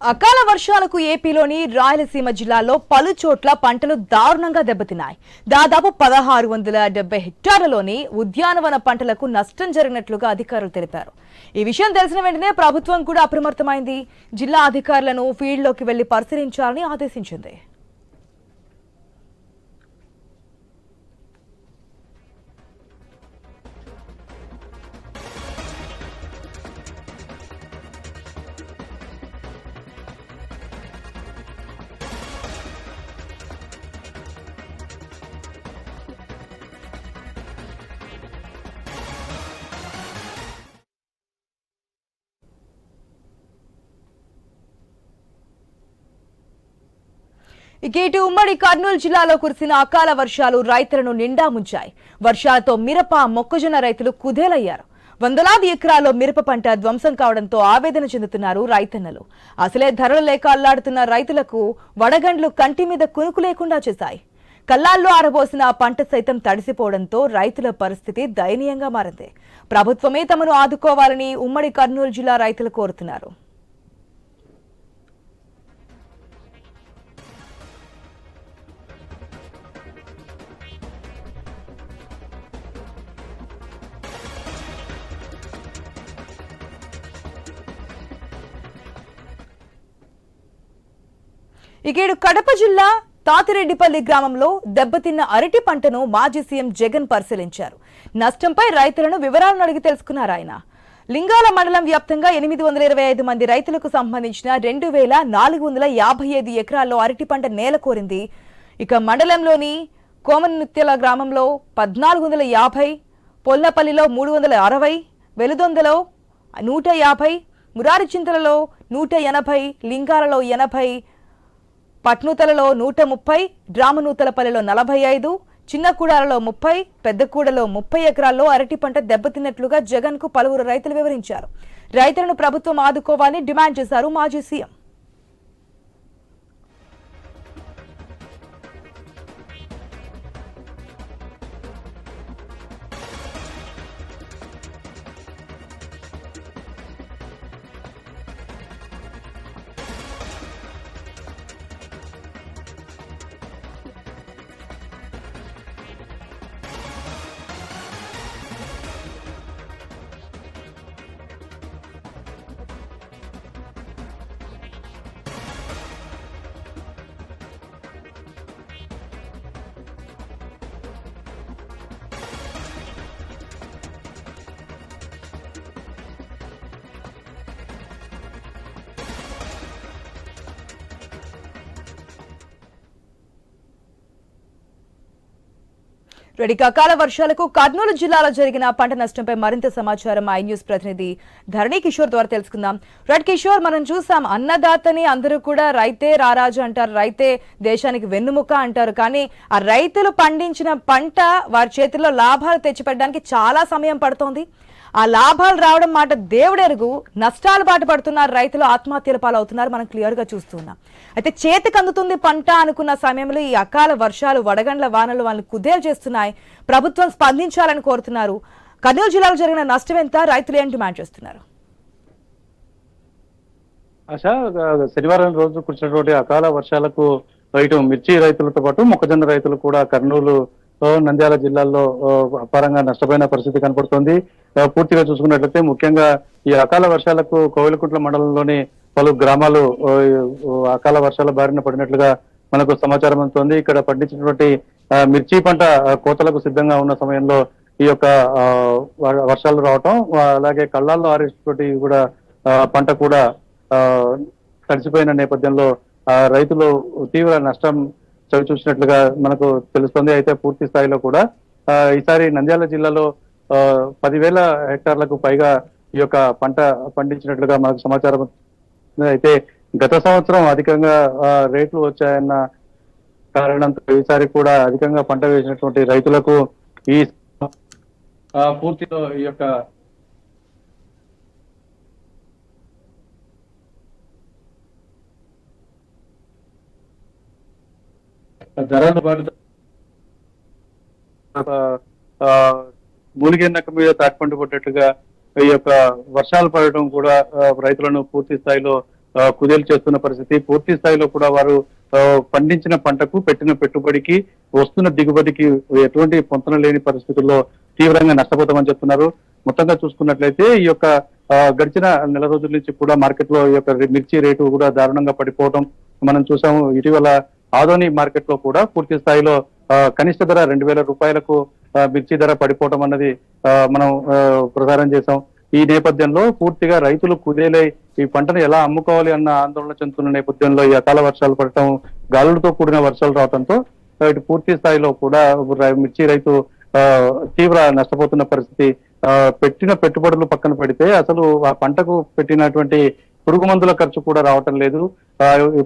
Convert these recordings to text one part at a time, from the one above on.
అకాల వర్షాలకు ఏపీలోని రాయలసీమ జిల్లాలో పలు చోట్ల పంటలు దారుణంగా దెబ్బతిన్నాయి. దాదాపు పదహారు వందల డెబ్బై హెక్టార్లలోని ఉద్యానవన పంటలకు నష్టం జరిగినట్లుగా అధికారులు తెలిపారు. ఈ విషయం తెలిసిన వెంటనే ప్రభుత్వం కూడా అప్రమత్తమైంది. జిల్లా అధికారులను ఫీల్డ్లోకి వెళ్ళి పరిశీలించాలని ఆదేశించింది. ఇక ఇటు ఉమ్మడి కర్నూలు జిల్లాలో కురిసిన అకాల వర్షాలు రైతులను నిండా ముంచాయి. వర్షాలతో మిరప మొక్కజొన్న రైతులు కుదేలయ్యారు. వందలాది ఎకరాల్లో మిరప పంట ధ్వంసం కావడంతో ఆవేదన చెందుతున్నారు రైతన్నలు. అసలే ధరలు లేక అల్లాడుతున్న రైతులకు వడగండ్లు కంటి మీద కునుకు లేకుండా చేశాయి. కల్లాల్లో ఆరబోసిన పంట సైతం తడిసిపోవడంతో రైతుల పరిస్థితి దయనీయంగా మారింది. ప్రభుత్వమే తమను ఆదుకోవాలని ఉమ్మడి కర్నూలు జిల్లా రైతులు కోరుతున్నారు. ఇకేడు కడప జిల్లా తాతిరెడ్డిపల్లి గ్రామంలో దెబ్బతిన్న అరటి పంటను మాజీ సీఎం జగన్ పరిశీలించారు. నష్టంపై రైతులను వివరాలను అడిగి తెలుసుకున్నారు ఆయన. లింగాల మండలం వ్యాప్తంగా ఎనిమిది వందల ఇరవై ఐదు మంది రైతులకు సంబంధించిన రెండు వేల నాలుగు వందల యాభై ఐదు ఎకరాల్లో అరటి పంట నేల కోరింది. ఇక మండలంలోని కోమనృత్యల గ్రామంలో పద్నాలుగు వందల యాభై పొల్లపల్లిలో మూడు వందల అరవై వెలుదొందలో నూట యాభై మురారిచింతలలో నూట ఎనభై లింగాలలో ఎనభై పట్నూతలలో నూట ముప్పై డ్రామనూతలపల్లిలో నలభై ఐదు చిన్నకూడాలలో ముప్పై పెద్దకూడలో ముప్పై ఎకరాల్లో అరటి పంట దెబ్బతిన్నట్లుగా జగన్కు పలువురు రైతులు వివరించారు. రైతులను ప్రభుత్వం ఆదుకోవాలని డిమాండ్ చేశారు మాజీ సీఎం. రెడీ అకాల వర్షాలకు కర్నూలు జిల్లాలో జరిగిన పంట నష్టంపై మరింత సమాచారం ఐ న్యూస్ ప్రతినిధి ధరణి కిషోర్ ద్వారా తెలుసుకుందాం. రెడ్ కిషోర్ మనం చూసాం అన్నదాతని అందరూ కూడా రైతే రారాజు అంటారు రైతే దేశానికి వెన్నుముక అంటారు. కానీ ఆ రైతులు పండించిన పంట వారి చేతిలో లాభాలు తెచ్చిపెట్టడానికి చాలా సమయం పడుతోంది. ఆ లాభాలు రావడం మాట దేవుడెరుగు నష్టాలు బాట పడుతున్నారు రైతులు ఆత్మహత్యల పాలవుతున్నారు మనం క్లియర్గా చూస్తున్నాం. అయితే చేతికి అందుతుంది పంట అనుకున్న సమయంలో ఈ అకాల వర్షాలు వడగండ్ల వానలు వాళ్ళని కుదేలు చేస్తున్నాయి. ప్రభుత్వం స్పందించాలని కోరుతున్నారు. కర్నూలు జిల్లాలో జరిగిన నష్టం ఎంత? రైతులు ఏం డిమాండ్ చేస్తున్నారు? ఆశ శనివారం రోజు కురిసినటువంటి అకాల వర్షాలకు ఇటు మిర్చి రైతులతో పాటు మొక్కజొన్న రైతులు కూడా కర్నూలు నంద్యాల జిల్లాల్లో అపారంగా నష్టపోయిన పరిస్థితి కనపడుతోంది. పూర్తిగా చూసుకున్నట్లయితే ముఖ్యంగా ఈ అకాల వర్షాలకు కోవిలకుంట్ల మండలంలోని పలు గ్రామాలు అకాల వర్షాల బారిన పడినట్లుగా మనకు సమాచారం అందుతోంది. ఇక్కడ పండించినటువంటి మిర్చి పంట కోతలకు సిద్ధంగా ఉన్న సమయంలో ఈ యొక్క వర్షాలు రావటం అలాగే కళ్ళాల్లో ఆరేసినటువంటి కూడా పంట కూడా ఆ, తడిసిపోయిన నేపథ్యంలో రైతులు తీవ్ర నష్టం చవి చూసినట్లుగా మనకు తెలుస్తుంది. అయితే పూర్తి స్థాయిలో కూడా ఈసారి నంద్యాల జిల్లాలో ఆ, పదివేల హెక్టార్లకు పైగా ఈ యొక్క పంట పండించినట్లుగా మనకు సమాచారం అయితే గత సంవత్సరం అధికంగా ఆ, రేట్లు వచ్చాయన్న కారణంతో ఈసారి కూడా అధికంగా పంట వేసినటువంటి రైతులకు ఈ పూర్తిలో ఈ యొక్క ధరలు పాటు మూలిగే నక్క మీద తాటిపండు పడ్డట్టుగా ఈ యొక్క వర్షాలు పడటం కూడా రైతులను పూర్తి స్థాయిలో కుదేలు చేస్తున్న పరిస్థితి. పూర్తి స్థాయిలో కూడా వారు పండించిన పంటకు పెట్టిన పెట్టుబడికి వస్తున్న దిగుబడికి ఎటువంటి పొంతన లేని పరిస్థితుల్లో తీవ్రంగా నష్టపోతామని చెప్తున్నారు. మొత్తంగా చూసుకున్నట్లయితే ఈ యొక్క గడిచిన నెల రోజుల నుంచి కూడా మార్కెట్లో ఈ యొక్క మిర్చి రేటు కూడా దారుణంగా పడిపోవడం మనం చూసాము. ఇటీవల ఆదోని మార్కెట్లో కూడా పూర్తి స్థాయిలో కనిష్ట ధర రెండు వేల రూపాయలకు మిర్చి ధర పడిపోవడం అన్నది మనం ఆ, ప్రసారం చేశాం. ఈ నేపథ్యంలో పూర్తిగా రైతులు కుదేలై ఈ పంటను ఎలా అమ్ముకోవాలి అన్న ఆందోళన చెందుతున్న నేపథ్యంలో ఈ అకాల వర్షాలు పడటం గాలులతో కూడిన వర్షాలు రావడంతో ఇటు పూర్తి స్థాయిలో కూడా రై- మిర్చి రైతు తీవ్ర నష్టపోతున్న పరిస్థితి ఆ, పెట్టిన పెట్టుబడులు పక్కన పెడితే అసలు ఆ పంటకు పెట్టినటువంటి పురుగు మందుల ఖర్చు కూడా రావటం లేదు.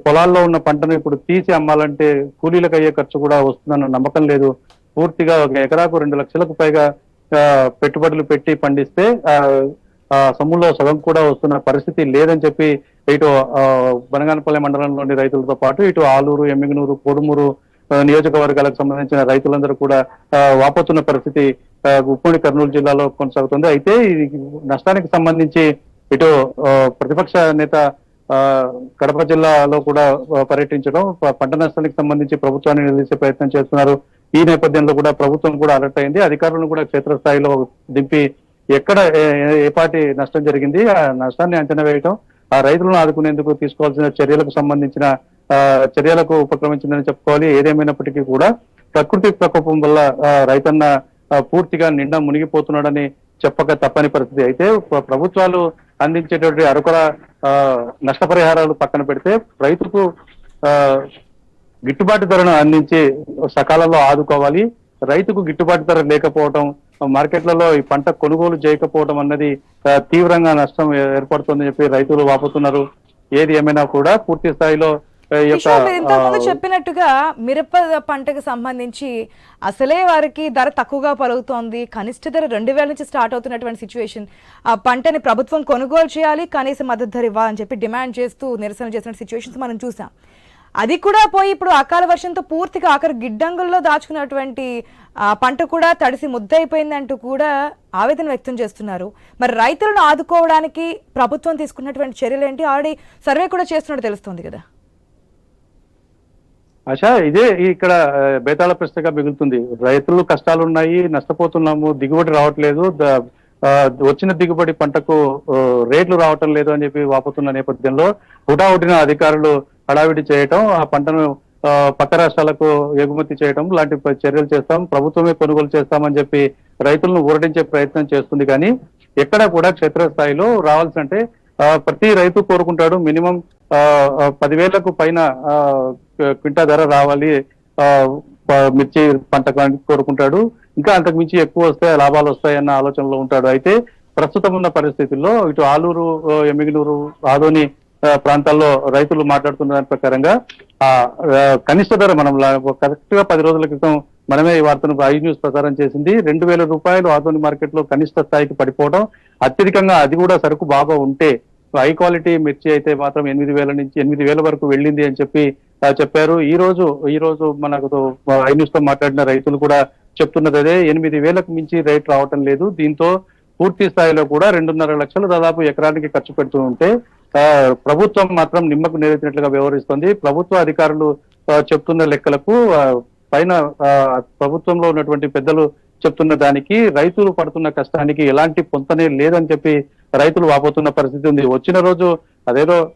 పొలాల్లో ఉన్న పంటను ఇప్పుడు తీసి అమ్మాలంటే కూలీలకు అయ్యే ఖర్చు కూడా వస్తుందన్న నమ్మకం లేదు. పూర్తిగా ఒక ఎకరాకు రెండు లక్షలకు పైగా పెట్టుబడులు పెట్టి పండిస్తే ఆ, ఆ సొమ్ములో సగం కూడా వస్తున్న పరిస్థితి లేదని చెప్పి ఇటు ఆ, బనగానపల్లి మండలంలోని రైతులతో పాటు ఇటు ఆలూరు ఎమ్మిగనూరు కొడుమూరు నియోజకవర్గాలకు సంబంధించిన రైతులందరూ కూడా వాపోతున్న పరిస్థితి ఉప్పొడి కర్నూలు జిల్లాలో కొనసాగుతుంది. అయితే ఈ నష్టానికి సంబంధించి ఇటు ఆ, ప్రతిపక్ష నేత ఆ, కడప జిల్లాలో కూడా పర్యటించడం పంట నష్టానికి సంబంధించి ప్రభుత్వాన్ని నిలదీసే ప్రయత్నం చేస్తున్నారు. ఈ నేపథ్యంలో కూడా ప్రభుత్వం కూడా అలర్ట్ అయింది. అధికారులను కూడా క్షేత్రస్థాయిలో దింపి ఎక్కడ ఏ- ఏ- నష్టం జరిగింది ఆ నష్టాన్ని అంచనా వేయటం ఆ రైతులను ఆదుకునేందుకు తీసుకోవాల్సిన చర్యలకు సంబంధించిన ఆ, చర్యలకు ఉపక్రమించిందని చెప్పుకోవాలి. ఏదేమైనప్పటికీ కూడా ప్రకృతి ప్రకోపం వల్ల ఆ, రైతన్న పూర్తిగా నిండా మునిగిపోతున్నాడని చెప్పక తప్పని పరిస్థితి. అయితే ప్రభుత్వాలు అందించేటువంటి అరకొర ఆ, నష్టపరిహారాలు పక్కన పెడితే రైతుకు ఆ, గిట్టుబాటు ధరను అందించి సకాలంలో ఆదుకోవాలి. రైతుకు గిట్టుబాటు ధర లేకపోవడం మార్కెట్లలో ఈ పంట కొనుగోలు చేయకపోవడం అన్నది తీవ్రంగా నష్టం ఏర్పడుతుందని చెప్పి రైతులు వాపుతున్నారు. ఏది ఏమైనా కూడా పూర్తి స్థాయిలో ఇంతకుముందు చెప్పినట్టుగా మిరప పంటకు సంబంధించి అసలే వారికి ధర తక్కువగా పలుకుతోంది. కనిష్ట ధర రెండు వేల నుంచి స్టార్ట్ అవుతున్నటువంటి సిచ్యువేషన్ ఆ పంటని ప్రభుత్వం కొనుగోలు చేయాలి కనీస మద్దతు ధర ఇవ్వాలని చెప్పి డిమాండ్ చేస్తూ నిరసన చేసిన సిచ్యువేషన్స్ మనం చూసాం. అది కూడా పోయి ఇప్పుడు అకాల వర్షంతో పూర్తిగా ఆఖరి గిడ్డంగుల్లో దాచుకున్నటువంటి ఆ పంట కూడా తడిసి ముద్దయిపోయిందంటూ కూడా ఆవేదన వ్యక్తం చేస్తున్నారు. మరి రైతులను ఆదుకోవడానికి ప్రభుత్వం తీసుకున్నటువంటి చర్యలు ఏంటి? ఆల్రెడీ సర్వే కూడా చేస్తున్నట్టు తెలుస్తుంది కదా. అచ్చా ఇదే ఇక్కడ బేతాళ ప్రశ్నగా మిగులుతుంది. రైతులు కష్టాలు ఉన్నాయి నష్టపోతున్నాము దిగుబడి రావట్లేదు ఆ, వచ్చిన దిగుబడి పంటకు రేట్లు రావటం లేదు అని చెప్పి వాపుతున్న నేపథ్యంలో హుటాహుటిన అధికారులు హడావిడి చేయటం ఆ పంటను పక్క రాష్ట్రాలకు ఎగుమతి చేయటం లాంటి చర్యలు చేస్తాం ప్రభుత్వమే కొనుగోలు చేస్తామని చెప్పి రైతులను ఊరటించే ప్రయత్నం చేస్తుంది. కానీ ఎక్కడ కూడా క్షేత్రస్థాయిలో రావాల్సింటే ప్రతి రైతు కోరుకుంటాడు మినిమం ఆ, పదివేలకు పైన క్వింటా ధర రావాలి ఆ, మిర్చి పంట కానీ కోరుకుంటాడు. ఇంకా అంతకు మించి ఎక్కువ వస్తే లాభాలు వస్తాయన్న ఆలోచనలో ఉంటాడు. అయితే ప్రస్తుతం ఉన్న పరిస్థితుల్లో ఇటు ఆలూరు ఎమ్మిగినూరు ఆదోని ప్రాంతాల్లో రైతులు మాట్లాడుతున్న దాని ప్రకారంగా ఆ కనిష్ట ధర మనం కరెక్ట్గా పది రోజుల క్రితం మనమే ఈ వార్తను ఐ న్యూస్ ప్రచారం చేసింది. రెండు వేల రూపాయలు ఆదోని మార్కెట్లో కనిష్ట స్థాయికి పడిపోవడం అత్యధికంగా అది కూడా సరుకు బాగా ఉంటే హై క్వాలిటీ మిర్చి అయితే మాత్రం ఎనిమిది వేల నుంచి ఎనిమిది వేల వరకు వెళ్ళింది అని చెప్పి చెప్పారు. ఈ రోజు ఈ రోజు మనకు ఐ న్యూస్తో మాట్లాడిన రైతులు కూడా చెప్తున్నది అదే ఎనిమిది వేలకు మించి రేట్ రావటం లేదు. దీంతో పూర్తి స్థాయిలో కూడా రెండున్నర లక్షలు దాదాపు ఎకరానికి ఖర్చు పెడుతూ ఉంటే ప్రభుత్వం మాత్రం నిమ్మకు నేరెత్తినట్లుగా వ్యవహరిస్తుంది. ప్రభుత్వ అధికారులు చెప్తున్న లెక్కలకు పైన ప్రభుత్వంలో ఉన్నటువంటి పెద్దలు చెప్తున్న దానికి రైతులు పడుతున్న కష్టానికి ఎలాంటి పొంతనే లేదని చెప్పి రైతులు వాపోతున్న పరిస్థితి ఉంది. వచ్చిన రోజు అదేదో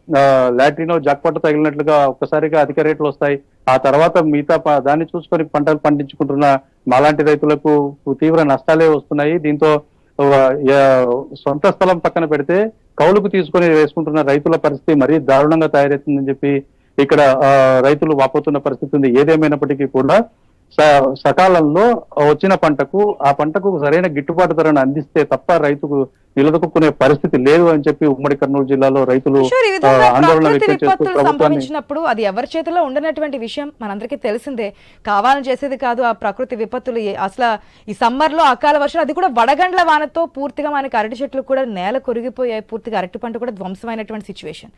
లాటరీనో జాక్పాట్ తగిలినట్లుగా ఒక్కసారిగా అధిక రేట్లు వస్తాయి. ఆ తర్వాత మిగతా ప- దాన్ని చూసుకొని పంటలు పండించుకుంటున్న మాలాంటి రైతులకు తీవ్ర నష్టాలే వస్తున్నాయి. దీంతో సొంత స్థలం పక్కన పెడితే కౌలుకు తీసుకొని వేసుకుంటున్న రైతుల పరిస్థితి మరీ దారుణంగా తయారవుతుందని చెప్పి ఇక్కడ రైతులు వాపోతున్న పరిస్థితి ఉంది. ఏదేమైనప్పటికీ కూడా సకాలంలో వచ్చిన పంటకు ఆ పంటకు సరైన గిట్టుబాటు ధరను అందిస్తే తప్ప రైతుకు నిలదొక్కునే పరిస్థితి లేదు అని చెప్పి ఉమ్మడి కర్నూలు జిల్లాలో రైతులు ఆందోళన సంభవించినప్పుడు అది ఎవరి చేతిలో ఉండనటువంటి విషయం మనందరికీ తెలిసిందే. కావాలని చేసేది కాదు ఆ ప్రకృతి విపత్తులు. అసలు ఈ సమ్మర్లో అకాల వర్షాలు అది కూడా వడగండ్ల వానతో పూర్తిగా మనకి అరటి చెట్లు కూడా నేల కొరిగిపోయాయి. పూర్తిగా అరటి పంట కూడా ధ్వంసమైనటువంటి సిచ్యువేషన్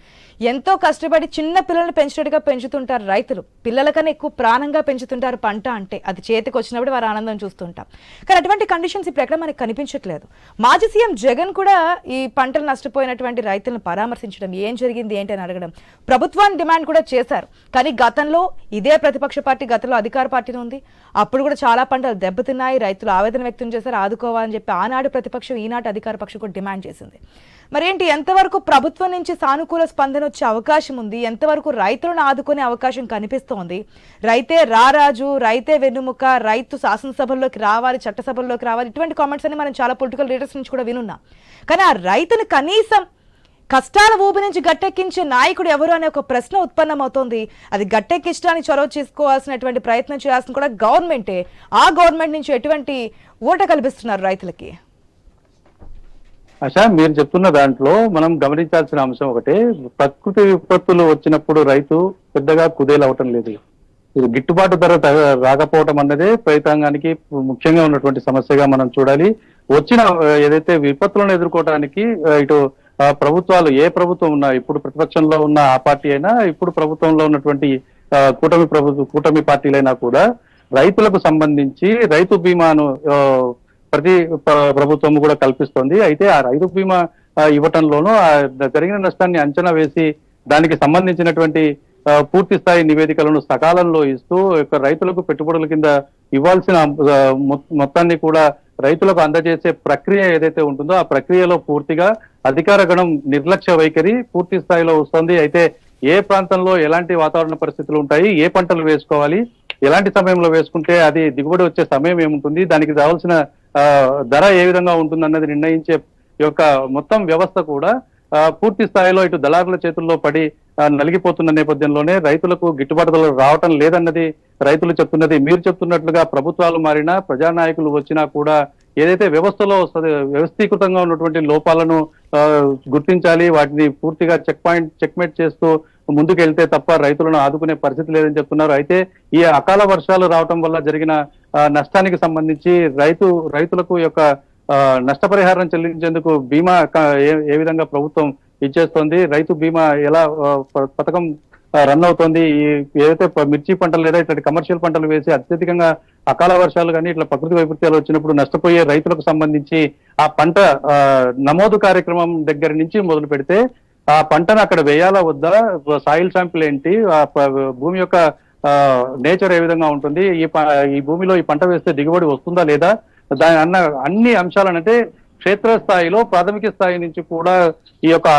ఎంతో కష్టపడి చిన్న పిల్లల్ని పెంచినట్టుగా పెంచుతుంటారు రైతులు. పిల్లల కన్నా ఎక్కువ ప్రాణంగా పెంచుతుంటారు పంట అంటే అది చేతికి వచ్చినప్పుడు వారి ఆనందం చూస్తుంటాం. కానీ అటువంటి కండిషన్స్ ఇప్పుడు ఎక్కడ మనకి కనిపించట్లేదు. మాజీ సీఎం జగన్ జగన్ కూడా ఈ పంటలు నష్టపోయినటువంటి రైతులను పరామర్శించడం ఏం జరిగింది ఏంటి అని అడగడం. ప్రభుత్వాన్ని డిమాండ్ కూడా చేశారు. కానీ గతంలో ఇదే ప్రతిపక్ష పార్టీ గతంలో అధికార పార్టీని ఉంది. అప్పుడు కూడా చాలా పంటలు దెబ్బతిన్నాయి. రైతులు ఆవేదన వ్యక్తం చేశారు. ఆదుకోవాలని చెప్పి ఆనాడు ప్రతిపక్షం ఈనాటి అధికార పక్షం కూడా డిమాండ్ చేసింది. మరేంటి ఎంతవరకు ప్రభుత్వం నుంచి సానుకూల స్పందన వచ్చే అవకాశం ఉంది? ఎంతవరకు రైతులను ఆదుకునే అవకాశం కనిపిస్తోంది? రైతే రారాజు రైతే వెన్నుముక రైతు శాసనసభల్లోకి రావాలి చట్టసభల్లోకి రావాలి ఇటువంటి కామెంట్స్ అని మనం చాలా పొలిటికల్ లీడర్స్ నుంచి కూడా వినున్నాం. కానీ ఆ రైతును కనీసం కష్టాల ఊబి నుంచి గట్టెక్కించే నాయకుడు ఎవరు అనే ఒక ప్రశ్న ఉత్పన్నమవుతోంది. అది గట్టెక్కించడానికి చొరవ చేసుకోవాల్సినటువంటి ప్రయత్నం చేయాల్సిన కూడా గవర్నమెంటే. ఆ గవర్నమెంట్ నుంచి ఎటువంటి ఓట కల్పిస్తున్నారు రైతులకి? ఆశా మీరు చెప్తున్న దాంట్లో మనం గమనించాల్సిన అంశం ఒకటి. ప్రకృతి విపత్తులు వచ్చినప్పుడు రైతు పెద్దగా కుదేలవటం లేదు. ఇది గిట్టుబాటు ధర రాకపోవటం అన్నదే రైతాంగానికి ముఖ్యంగా ఉన్నటువంటి సమస్యగా మనం చూడాలి. వచ్చిన ఏదైతే విపత్తులను ఎదుర్కోవడానికి ఇటు ప్రభుత్వాలు ఏ ప్రభుత్వం ఉన్నా ఇప్పుడు ప్రతిపక్షంలో ఉన్న ఆ పార్టీ అయినా ఇప్పుడు ప్రభుత్వంలో ఉన్నటువంటి కూటమి ప్రభుత్వ కూటమి పార్టీలైనా కూడా రైతులకు సంబంధించి రైతు బీమాను ప్రతి ప్రభుత్వం కూడా కల్పిస్తోంది. అయితే ఆ రైతు బీమా ఇవ్వటంలోనూ ఆ జరిగిన నష్టాన్ని అంచనా వేసి దానికి సంబంధించినటువంటి పూర్తి స్థాయి నివేదికలను సకాలంలో ఇస్తూ యొక్క రైతులకు పెట్టుబడుల కింద ఇవ్వాల్సిన మొత్తాన్ని కూడా రైతులకు అందజేసే ప్రక్రియ ఏదైతే ఉంటుందో ఆ ప్రక్రియలో పూర్తిగా అధికార గణం నిర్లక్ష్య వైఖరి పూర్తి స్థాయిలో వస్తుంది. అయితే ఏ ప్రాంతంలో ఎలాంటి వాతావరణ పరిస్థితులు ఉంటాయి ఏ పంటలు వేసుకోవాలి ఎలాంటి సమయంలో వేసుకుంటే అది దిగుబడి వచ్చే సమయం ఏముంటుంది దానికి కావాల్సిన ధర ఏ విధంగా ఉంటుంది అన్నది నిర్ణయించే యొక్క మొత్తం వ్యవస్థ కూడా పూర్తి స్థాయిలో ఇటు దళారుల చేతుల్లో పడి నలిగిపోతున్న నేపథ్యంలోనే రైతులకు గిట్టుబాటు ధరలు రావటం లేదన్నది రైతులు చెప్తున్నది. మీరు చెప్తున్నట్లుగా ప్రభుత్వాలు మారినా ప్రజానాయకులు వచ్చినా కూడా ఏదైతే వ్యవస్థలో వ్యవస్థీకృతంగా ఉన్నటువంటి లోపాలను గుర్తించాలి వాటిని పూర్తిగా చెక్ పాయింట్ చెక్మేట్ చేస్తూ ముందుకెళ్తే తప్ప రైతులను ఆదుకునే పరిస్థితి లేదని చెప్తున్నారు. అయితే ఈ అకాల వర్షాలు రావటం వల్ల జరిగిన ఆ, నష్టానికి సంబంధించి రైతు రైతులకు యొక్క నష్టపరిహారం చెల్లించేందుకు బీమా ఏ- ఏ విధంగా ప్రభుత్వం ఇచ్చేస్తోంది? రైతు బీమా ఎలా ప- పథకం రన్ అవుతోంది? ఏదైతే మిర్చి పంటలు లేదా ఇట్లాంటి కమర్షియల్ పంటలు వేసి అత్యధికంగా అకాల వర్షాలు కానీ ఇట్లా ప్రకృతి వైపరీత్యాలు వచ్చినప్పుడు నష్టపోయే రైతులకు సంబంధించి ఆ పంట నమోదు కార్యక్రమం దగ్గర నుంచి మొదలు పెడితే ఆ పంటను అక్కడ వేయాలా వద్దా? సాయిల్ శాంపిల్ ఏంటి? ఆ భూమి యొక్క నేచర్ ఏ విధంగా ఉంటుంది? ఈ ప- ఈ భూమిలో ఈ పంట వేస్తే దిగుబడి వస్తుందా లేదా? దాని అన్న అన్ని అంశాలనంటే క్షేత్రస్థాయిలో ప్రాథమిక స్థాయి నుంచి కూడా ఈ యొక్క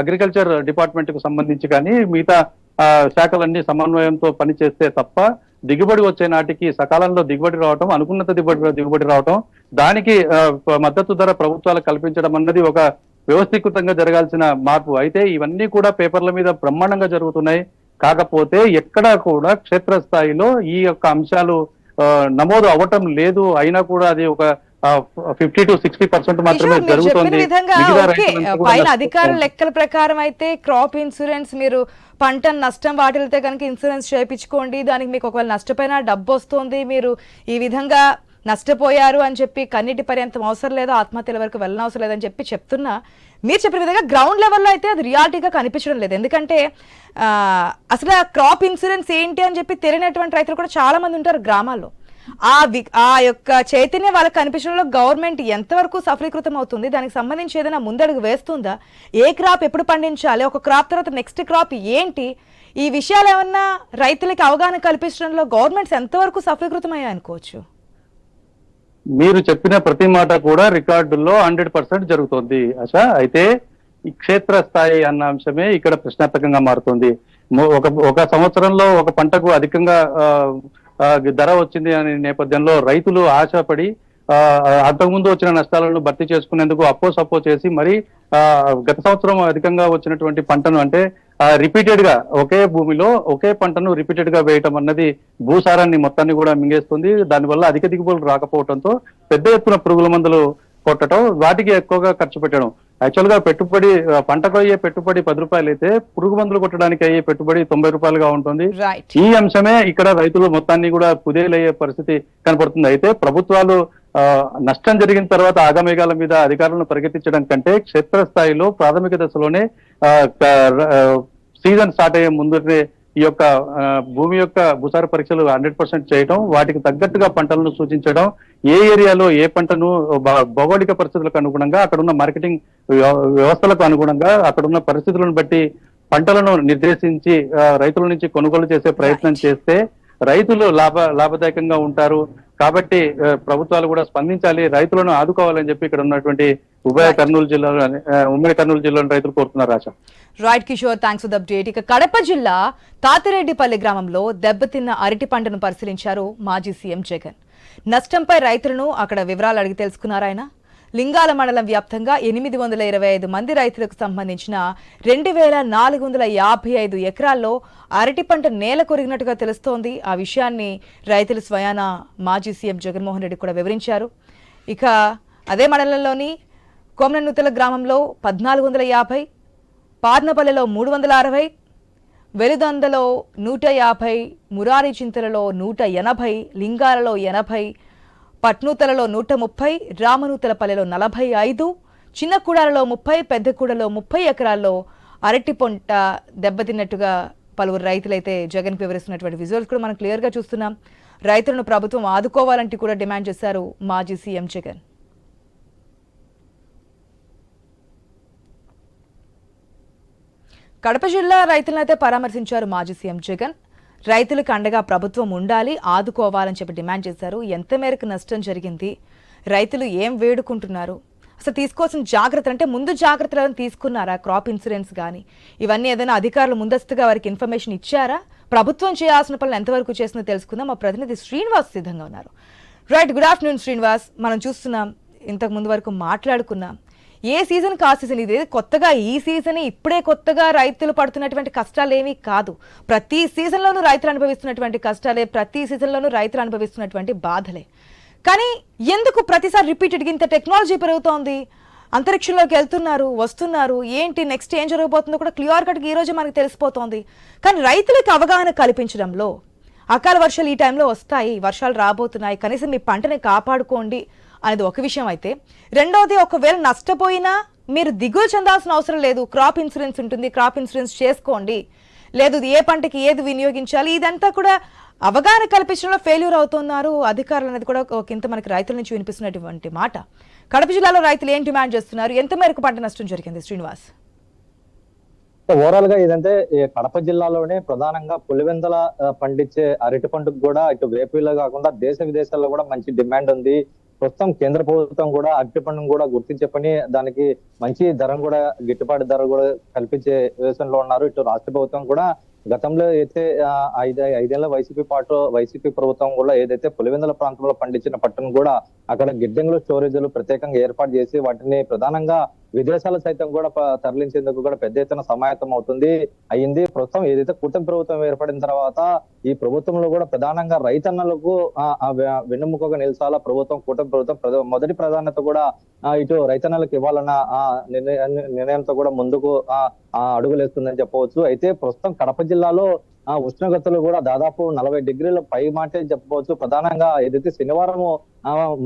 అగ్రికల్చర్ డిపార్ట్మెంట్కు సంబంధించి కానీ మిగతా ఆ, శాఖలన్నీ సమన్వయంతో పనిచేస్తే తప్ప దిగుబడి వచ్చే నాటికి సకాలంలో దిగుబడి రావటం అనుకున్నంత దిగుబడి దిగుబడి రావటం దానికి మద్దతు ధర ప్రభుత్వాలు కల్పించడం అన్నది ఒక వ్యవస్థీకృతంగా జరగాల్సిన మార్పు. అయితే ఇవన్నీ కూడా పేపర్ల మీద బ్రహ్మాండంగా జరుగుతున్నాయి. కాకపోతే ఎక్కడా కూడా క్షేత్రస్థాయిలో ఈ యొక్క అంశాలు నమోదు అవ్వటం లేదు. అయినా కూడా అది ఒక ఫిఫ్టీ టు సిక్స్టీ పర్సెంట్ మాత్రమే జరుగుతుంది. పైన. అధికారుల లెక్కల ప్రకారం అయితే క్రాప్ ఇన్సూరెన్స్ మీరు పంట నష్టం వాటిల్తే కనుక ఇన్సూరెన్స్ చేయించుకోండి. దానికి మీకు ఒకవేళ నష్టపోయినా డబ్బు వస్తుంది. మీరు ఈ విధంగా నష్టపోయారు అని చెప్పి కన్నీటి పర్యంతం అవసరం లేదు ఆత్మహత్యల వరకు వెళ్ళనవసరం లేదని చెప్పి చెప్తున్నా. మీరు చెప్పిన విధంగా గ్రౌండ్ లెవెల్లో అయితే అది రియాలిటీగా కనిపించడం లేదు. ఎందుకంటే అసలు ఆ క్రాప్ ఇన్సూరెన్స్ ఏంటి అని చెప్పి తెలియనటువంటి రైతులు కూడా చాలా మంది ఉంటారు గ్రామాల్లో. ఆ వి ఆ యొక్క చైతన్యం వాళ్ళకి కనిపించడంలో గవర్నమెంట్ ఎంతవరకు సఫలీకృతం అవుతుంది? దానికి సంబంధించి ఏదైనా ముందడుగు వేస్తుందా? ఏ క్రాప్ ఎప్పుడు పండించాలి? ఒక క్రాప్ తర్వాత నెక్స్ట్ క్రాప్ ఏంటి? ఈ విషయాలు ఏమన్నా రైతులకి అవగాహన కల్పించడంలో గవర్నమెంట్స్ ఎంతవరకు సఫలీకృతం అనుకోవచ్చు మీరు చెప్పిన ప్రతి మాట కూడా రికార్డుల్లో హండ్రెడ్ పర్సెంట్ జరుగుతోంది ఆశ. అయితే ఈ క్షేత్ర స్థాయి అన్న అంశమే ఇక్కడ ప్రశ్నార్థకంగా మారుతుంది. ఒక ఒక సంవత్సరంలో ఒక పంటకు అధికంగా ఆ, ధర వచ్చింది అనే నేపథ్యంలో రైతులు ఆశపడి ఆ, అంతకుముందు వచ్చిన నష్టాలను భర్తీ చేసుకునేందుకు అప్పో సప్పో చేసి మరి ఆ, గత సంవత్సరం అధికంగా వచ్చినటువంటి పంటను అంటే రిపీటెడ్గా ఒకే భూమిలో ఒకే పంటను రిపీటెడ్గా వేయటం అన్నది భూసారాన్ని మొత్తాన్ని కూడా మింగేస్తుంది. దానివల్ల అధిక దిగుబడులు రాకపోవడంతో పెద్ద ఎత్తున పురుగుల మందులు కొట్టడం వాటికి ఎక్కువగా ఖర్చు పెట్టడం. యాక్చువల్గా పెట్టుబడి పంటకు అయ్యే పెట్టుబడి పది రూపాయలు అయితే పురుగు మందులు కొట్టడానికి అయ్యే పెట్టుబడి తొంభై రూపాయలుగా ఉంటుంది. ఈ అంశమే ఇక్కడ రైతులు మొత్తాన్ని కూడా కుదేలయ్యే పరిస్థితి కనపడుతుంది. అయితే ప్రభుత్వాలు నష్టం జరిగిన తర్వాత ఆగమేఘాల మీద అధికారులను పరిగెత్తించడం కంటే క్షేత్రస్థాయిలో ప్రాథమిక దశలోనే సీజన్ స్టార్ట్ అయ్యే ముందునే ఈ యొక్క భూమి యొక్క భూసార పరీక్షలు హండ్రెడ్ పర్సెంట్ చేయడం వాటికి తగ్గట్టుగా పంటలను సూచించడం ఏ ఏరియాలో ఏ పంటను భ- భౌగోళిక పరిస్థితులకు అనుగుణంగా అక్కడ ఉన్న మార్కెటింగ్ వ్యవ- వ్యవస్థలకు అనుగుణంగా అక్కడున్న పరిస్థితులను బట్టి పంటలను నిర్దేశించి రైతుల నుంచి కొనుగోలు చేసే ప్రయత్నం చేస్తే రైతులు లాభ లాభదాయకంగా ఉంటారు. కాబట్టి ప్రభుత్వాలు కూడా స్పందించాలి రైతులను ఆదుకోవాలని చెప్పి ఇక్కడ ఉన్నటువంటి ఉభయ. కర్నూలు జిల్లాలో ఉమ్మడి కర్నూలు జిల్లాలోని రైతులు కోరుతున్నారు ఆశ. Right Kishore thanks for update ఇక కడప జిల్లా తాతిరెడ్డిపల్లి గ్రామంలో దెబ్బతిన్న అరటి పంటను పరిశీలించారు మాజీ సీఎం జగన్. నష్టంపై రైతులను అక్కడ వివరాలు అడిగి తెలుసుకున్నారు ఆయన. లింగాల మండలం వ్యాప్తంగా ఎనిమిది వందల ఇరవై ఐదు మంది రైతులకు సంబంధించిన రెండు వేల నాలుగు వందల యాభై ఐదు ఎకరాల్లో అరటి పంట నేల కొరిగినట్టుగా తెలుస్తోంది. ఆ విషయాన్ని రైతులు స్వయాన మాజీ సీఎం జగన్మోహన్ రెడ్డి కూడా వివరించారు. ఇక అదే మండలంలోని కోమననుతల గ్రామంలో పద్నాలుగు వందల యాభై పార్నపల్లెలో మూడు వందల అరవై వెలుదందలో నూట యాభై మురారి చింతలలో నూట ఎనభై లింగాలలో ఎనభై పట్నూతలలో నూట ముప్పై రామనూతలపల్లెలో నలభై ఐదు చిన్న కూడాలలో ముప్పై పెద్ద కూడలో ముప్పై ఎకరాల్లో అరటి పొంట దెబ్బతిన్నట్టుగా పలువురు రైతులైతే జగన్ వివరిస్తున్నటువంటి విజువల్స్ కూడా మనం క్లియర్గా చూస్తున్నాం. రైతులను ప్రభుత్వం ఆదుకోవాలంటే కూడా డిమాండ్ చేశారు మాజీ సీఎం జగన్. కడప జిల్లా రైతులను అయితే పరామర్శించారు మాజీ సీఎం జగన్. రైతులకు అండగా ప్రభుత్వం ఉండాలి ఆదుకోవాలని చెప్పి డిమాండ్ చేశారు. ఎంత మేరకు నష్టం జరిగింది? రైతులు ఏం వేడుకుంటున్నారు? అసలు తీసుకోవాల్సిన జాగ్రత్తలు అంటే ముందు జాగ్రత్తలను తీసుకున్నారా? క్రాప్ ఇన్సూరెన్స్ కానీ ఇవన్నీ ఏదైనా అధికారులు ముందస్తుగా వారికి ఇన్ఫర్మేషన్ ఇచ్చారా? ప్రభుత్వం చేయాల్సిన పనులు ఎంతవరకు చేసిందో తెలుసుకుందాం. మా ప్రతినిధి శ్రీనివాస్ సిద్ధంగా ఉన్నారు. Right good afternoon Srinivas. మనం చూస్తున్నాం ఇంతకు ముందు వరకు మాట్లాడుకున్నాం. ఏ సీజన్ కా సీజన్? ఇది కొత్తగా ఈ సీజన్ ఇప్పుడే కొత్తగా రైతులు పడుతున్నటువంటి కష్టాలు ఏమీ కాదు. ప్రతి సీజన్లోనూ రైతులు అనుభవిస్తున్నటువంటి కష్టాలే ప్రతి సీజన్లోనూ రైతులు అనుభవిస్తున్నటువంటి బాధలే. కానీ ఎందుకు ప్రతిసారి రిపీటెడ్గా ఇంత టెక్నాలజీ పెరుగుతోంది. అంతరిక్షంలోకి వెళ్తున్నారు వస్తున్నారు. ఏంటి నెక్స్ట్ ఏం జరగబోతుందో కూడా క్లియర్ కట్గా ఈ రోజు మనకు తెలిసిపోతోంది. కానీ రైతులకు అవగాహన కల్పించడంలో అకాల వర్షాలు ఈ టైంలో వస్తాయి వర్షాలు రాబోతున్నాయి. కనీసం మీ పంటని కాపాడుకోండి. అనేది ఒక విషయం అయితే. రెండవది ఒకవేళ నష్టపోయినా మీరు దిగులు చెందాల్సిన అవసరం లేదు. క్రాప్ ఇన్సూరెన్స్ ఉంటుంది. క్రాప్ ఇన్సూరెన్స్ చేసుకోండి. లేదు ఏ పంటకి ఏది వినియోగించాలి? ఇదంతా కూడా అవగాహన కల్పించడంలో ఫెయిల్యూర్ అవుతున్నారు. అధికారులు అనేది కూడా ఒక ఇంత మనకి రైతుల నుంచి వినిపిస్తున్నటువంటి మాట. కడప జిల్లాలో రైతులు ఏం డిమాండ్ చేస్తున్నారు? ఎంత మేరకు పంట నష్టం జరిగింది? శ్రీనివాస్. ఓవరాల్గా ఏదంటే కడప జిల్లాలోనే ప్రధానంగా పులివెందల పండించే అరటి పంటకు కూడా ఇటు వేపులో కాకుండా దేశ విదేశాల్లో కూడా మంచి డిమాండ్ ఉంది. ప్రస్తుతం కేంద్ర ప్రభుత్వం కూడా అరటి పండును కూడా గుర్తించే పని దానికి మంచి ధర కూడా గిట్టుబాటు ధర కూడా కల్పించే విషయంలో ఉన్నారు. ఇటు రాష్ట్ర ప్రభుత్వం కూడా గతంలో అయితే ఐదు ఐదేళ్ళ వైసీపీ పాటు వైసీపీ ప్రభుత్వం కూడా ఏదైతే పులివెందుల ప్రాంతంలో పండించిన పట్టును కూడా అక్కడ గిడ్డంగులు స్టోరేజ్లు ప్రత్యేకంగా ఏర్పాటు చేసి వాటిని ప్రధానంగా విదేశాలు సైతం కూడా తరలించేందుకు కూడా పెద్ద ఎత్తున సమాయత్తం అవుతుంది. అయింది ప్రస్తుతం ఏదైతే కూటమి ప్రభుత్వం ఏర్పడిన తర్వాత ఈ ప్రభుత్వంలో కూడా ప్రధానంగా రైతన్నలకు ఆ, వె- నిలిచాలా ప్రభుత్వం కూటమి ప్రభుత్వం మొదటి ప్రాధాన్యత కూడా ఇటు రైతన్నలకు ఇవ్వాలన్న ఆ నిర్ణయంతో కూడా ముందుకు ఆ అడుగులేస్తుందని చెప్పవచ్చు. అయితే ప్రస్తుతం కడప జిల్లాలో ఆ ఉష్ణోగ్రతలు కూడా దాదాపు నలభై డిగ్రీల పై మాటే చెప్పవచ్చు. ప్రధానంగా ఏదైతే శనివారం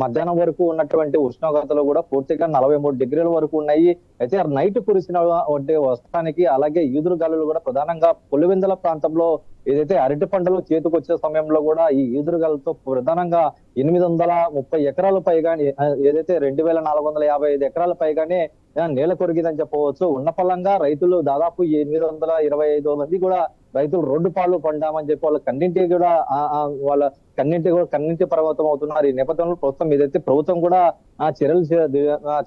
మధ్యాహ్నం వరకు ఉన్నటువంటి ఉష్ణోగ్రతలు కూడా పూర్తిగా నలభై మూడు డిగ్రీల వరకు ఉన్నాయి. అయితే నైట్ కురిసిన వంటి వర్షానికి అలాగే ఈదురు గాలులు కూడా ప్రధానంగా పులివెందుల ప్రాంతంలో ఏదైతే అరటి పంటలు చేతికొచ్చే సమయంలో కూడా ఈ ఈదురుగాలతో ప్రధానంగా ఎనిమిది వందల ముప్పై ఎకరాల పైగాని ఏదైతే రెండు వేల నాలుగు వందల యాభై ఐదు ఎకరాల పైగానే నేల కొరిగిందని చెప్పవచ్చు. ఉన్న పలంగా రైతులు దాదాపు ఎనిమిది వందల ఇరవై ఐదు మంది కూడా రైతులు రోడ్డు పాలు పండామని చెప్పి వాళ్ళ కన్నింటి కూడా వాళ్ళ కన్నింటి కూడా కన్నింటి పర్వతం అవుతున్నారు. ఈ నేపథ్యంలో ప్రస్తుతం ఏదైతే ప్రభుత్వం కూడా ఆ చర్యలు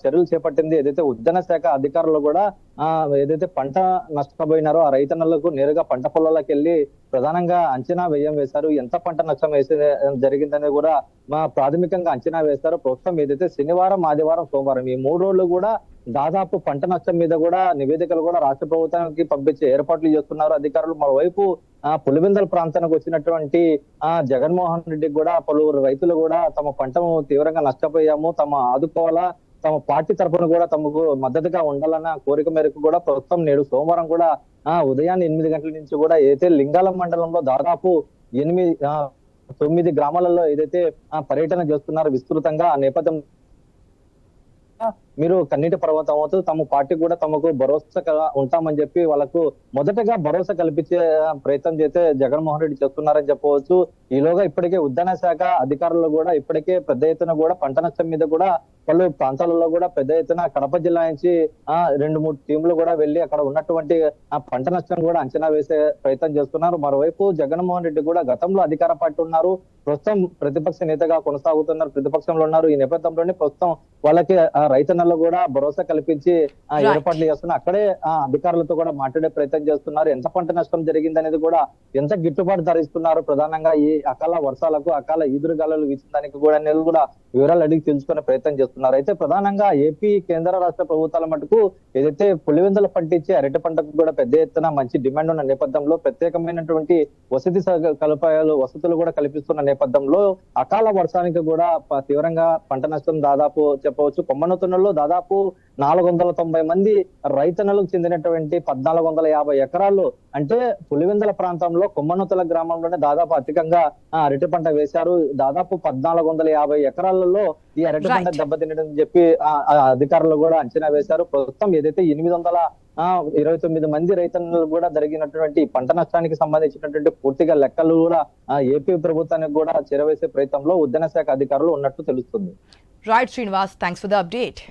చర్యలు చేపట్టింది ఏదైతే ఉద్యాన శాఖ అధికారులు కూడా ఆ ఏదైతే పంట నష్టపోయినారో ఆ రైతన్నలకు నేరుగా పంట పొలాలకు వెళ్ళి ప్రధానంగా అంచనా వ్యయం వేశారు. ఎంత పంట నష్టం వేసే జరిగిందనేది కూడా మా ప్రాథమికంగా అంచనా వేస్తారు. ప్రస్తుతం ఏదైతే శనివారం ఆదివారం సోమవారం ఈ మూడు రోజులు కూడా దాదాపు పంట నష్టం మీద కూడా నివేదికలు కూడా రాష్ట్ర ప్రభుత్వానికి పంపించే ఏర్పాట్లు చేస్తున్నారు అధికారులు. మరోవైపు ఆ పులివెందల ప్రాంతానికి వచ్చినటువంటి ఆ జగన్మోహన్ రెడ్డికి కూడా పలువురు రైతులు కూడా తమ పంటను తీవ్రంగా నష్టపోయాము. తమ ఆదుకోవాలా తమ పార్టీ తరఫున కూడా తమకు మద్దతుగా ఉండాలన్న కోరిక మేరకు కూడా ప్రస్తుతం నేడు సోమవారం కూడా ఆ ఉదయాన్నే ఎనిమిది గంటల నుంచి కూడా ఏదైతే లింగాలం మండలంలో దాదాపు ఎనిమిది ఆ, తొమ్మిది గ్రామాలలో ఏదైతే ఆ, పర్యటన చేస్తున్నారో విస్తృతంగా ఆ నేపథ్యం మీరు కన్నీటి పర్వతం అవుతూ తమ పార్టీ కూడా తమకు భరోసా ఉంటామని చెప్పి వాళ్ళకు మొదటగా భరోసా కల్పించే ప్రయత్నం చేస్తే జగన్మోహన్ రెడ్డి చేస్తున్నారని చెప్పవచ్చు. ఈలోగా ఇప్పటికే ఉద్యాన శాఖ అధికారులు కూడా ఇప్పటికే పెద్ద ఎత్తున కూడా పంట నష్టం మీద కూడా పలు ప్రాంతాలలో కూడా పెద్ద ఎత్తున కడప జిల్లా నుంచి ఆ రెండు మూడు టీంలు కూడా వెళ్ళి అక్కడ ఉన్నటువంటి ఆ పంట నష్టం కూడా అంచనా వేసే ప్రయత్నం చేస్తున్నారు. మరోవైపు జగన్మోహన్ రెడ్డి కూడా గతంలో అధికార పార్టీ ఉన్నారు. ప్రస్తుతం ప్రతిపక్ష నేతగా కొనసాగుతున్నారు. ప్రతిపక్షంలో ఉన్నారు. ఈ నేపథ్యంలోనే ప్రస్తుతం వాళ్ళకి ఆ రైతన్నలు కూడా భరోసా కల్పించి. ఏర్పాట్లు చేస్తున్నారు. అక్కడే అధికారులతో కూడా మాట్లాడే ప్రయత్నం చేస్తున్నారు. ఎంత పంట నష్టం జరిగింది అనేది కూడా ఎంత గిట్టుబాటు ధరిస్తున్నారు ప్రధానంగా ఈ అకాల వర్షాలకు అకాల ఈదురుగాలు వీచిన దానికి కూడా అనేది కూడా వివరాలు అడిగి తెలుసుకునే ప్రయత్నం చేస్తున్నారు. అయితే ప్రధానంగా ఏపీ కేంద్ర రాష్ట్ర ప్రభుత్వాల మటుకు ఏదైతే పులివెందులు పండించే అరటి పంటకు కూడా పెద్ద ఎత్తున మంచి డిమాండ్ ఉన్న నేపథ్యంలో ప్రత్యేకమైనటువంటి వసతి కల్పాయాలు వసతులు కూడా కల్పిస్తున్న నేపథ్యంలో అకాల వర్షానికి కూడా తీవ్రంగా పంట నష్టం దాదాపు చెప్పవచ్చు. కొమ్మనతున్నలో దాదాపు నాలుగు వందల తొంభై మంది రైతన్నలకు చెందినటువంటి పద్నాలుగు వందల యాభై ఎకరాలు అంటే పులివెందుల ప్రాంతంలో కొమ్మనతుల గ్రామంలోనే దాదాపు అధికంగా అరటి పంట వేశారు. దాదాపు పద్నాలుగు వందల యాభై ఎకరాలలో ఈ అరటి పంట. దెబ్బతినడం చెప్పి అధికారులు కూడా అంచనా వేశారు. ప్రస్తుతం ఏదైతే ఎనిమిది వందల ఆ, ఇరవై తొమ్మిది మంది రైతన్నులు కూడా జరిగినటువంటి పంట నష్టానికి సంబంధించినటువంటి పూర్తిగా లెక్కలు కూడా ఏపీ ప్రభుత్వానికి కూడా చేరవేసే ప్రయత్నంలో ఉద్యాన శాఖ అధికారులు ఉన్నట్టు తెలుస్తుంది. Right Srinivas thanks for the update